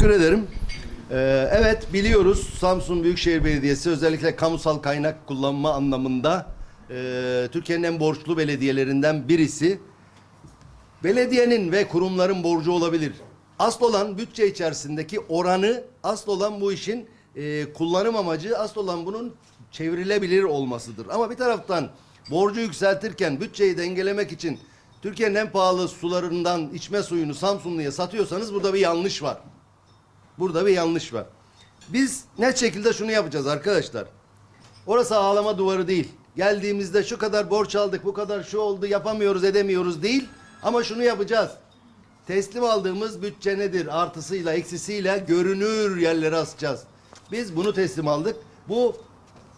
Teşekkür ederim. Ee, evet biliyoruz Samsun Büyükşehir Belediyesi özellikle kamusal kaynak kullanma anlamında e, Türkiye'nin en borçlu belediyelerinden birisi. Belediyenin ve kurumların borcu olabilir. Asıl olan bütçe içerisindeki oranı, asıl olan bu işin e, kullanım amacı, asıl olan bunun çevrilebilir olmasıdır. Ama bir taraftan borcu yükseltirken bütçeyi dengelemek için Türkiye'nin en pahalı sularından içme suyunu Samsunlu'ya satıyorsanız burada bir yanlış var. Burada bir yanlış var. Biz net şekilde şunu yapacağız arkadaşlar. Orası ağlama duvarı değil. Geldiğimizde şu kadar borç aldık, bu kadar şu oldu, yapamıyoruz, edemiyoruz değil. Ama şunu yapacağız. Teslim aldığımız bütçe nedir? Artısıyla, eksisiyle görünür yerlere asacağız. Biz bunu teslim aldık. Bu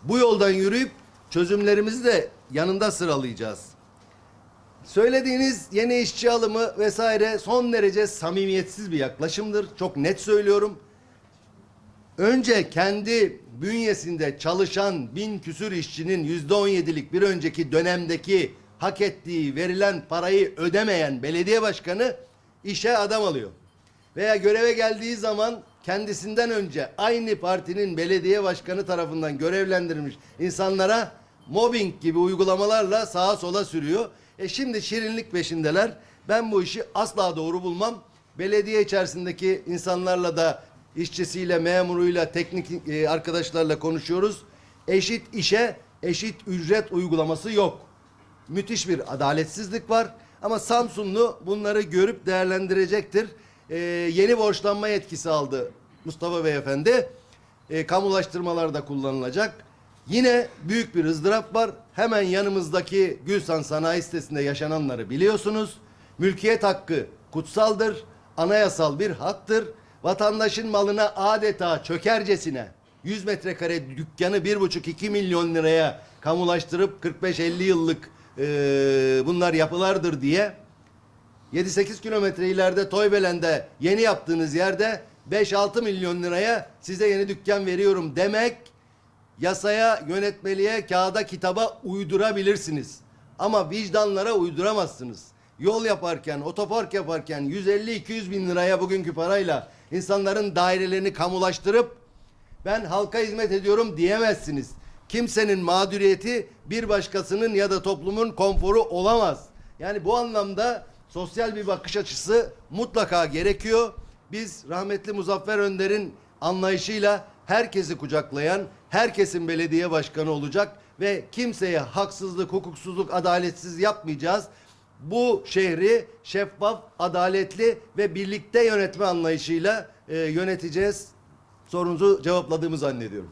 bu yoldan yürüyüp çözümlerimizi de yanında sıralayacağız. Söylediğiniz yeni işçi alımı vesaire son derece samimiyetsiz bir yaklaşımdır. Çok net söylüyorum. Önce kendi bünyesinde çalışan bin küsür işçinin yüzde on yedilik bir önceki dönemdeki hak ettiği verilen parayı ödemeyen belediye başkanı işe adam alıyor. Veya göreve geldiği zaman kendisinden önce aynı partinin belediye başkanı tarafından görevlendirilmiş insanlara mobbing gibi uygulamalarla sağa sola sürüyor. E şimdi şirinlik peşindeler. Ben bu işi asla doğru bulmam. Belediye içerisindeki insanlarla da işçisiyle, memuruyla, teknik e, arkadaşlarla konuşuyoruz. Eşit işe eşit ücret uygulaması yok. Müthiş bir adaletsizlik var. Ama Samsunlu bunları görüp değerlendirecektir. Ee, yeni borçlanma yetkisi aldı Mustafa Beyefendi. Ee, kamulaştırmalarda kullanılacak. Yine büyük bir ızdırap var. Hemen yanımızdaki Gülsan Sanayi sitesinde yaşananları biliyorsunuz. Mülkiyet hakkı kutsaldır. Anayasal bir haktır. Vatandaşın malına adeta çökercesine 100 metrekare dükkanı 1,5-2 milyon liraya kamulaştırıp 45-50 yıllık e, bunlar yapılardır diye 7-8 kilometre ileride Toybelen'de yeni yaptığınız yerde 5-6 milyon liraya size yeni dükkan veriyorum demek yasaya, yönetmeliğe, kağıda, kitaba uydurabilirsiniz. Ama vicdanlara uyduramazsınız. Yol yaparken, otopark yaparken 150-200 bin liraya bugünkü parayla insanların dairelerini kamulaştırıp ben halka hizmet ediyorum diyemezsiniz. Kimsenin mağduriyeti bir başkasının ya da toplumun konforu olamaz. Yani bu anlamda sosyal bir bakış açısı mutlaka gerekiyor. Biz rahmetli Muzaffer Önder'in anlayışıyla herkesi kucaklayan, herkesin belediye başkanı olacak ve kimseye haksızlık, hukuksuzluk, adaletsiz yapmayacağız. Bu şehri şeffaf, adaletli ve birlikte yönetme anlayışıyla e, yöneteceğiz. Sorunuzu cevapladığımı zannediyorum.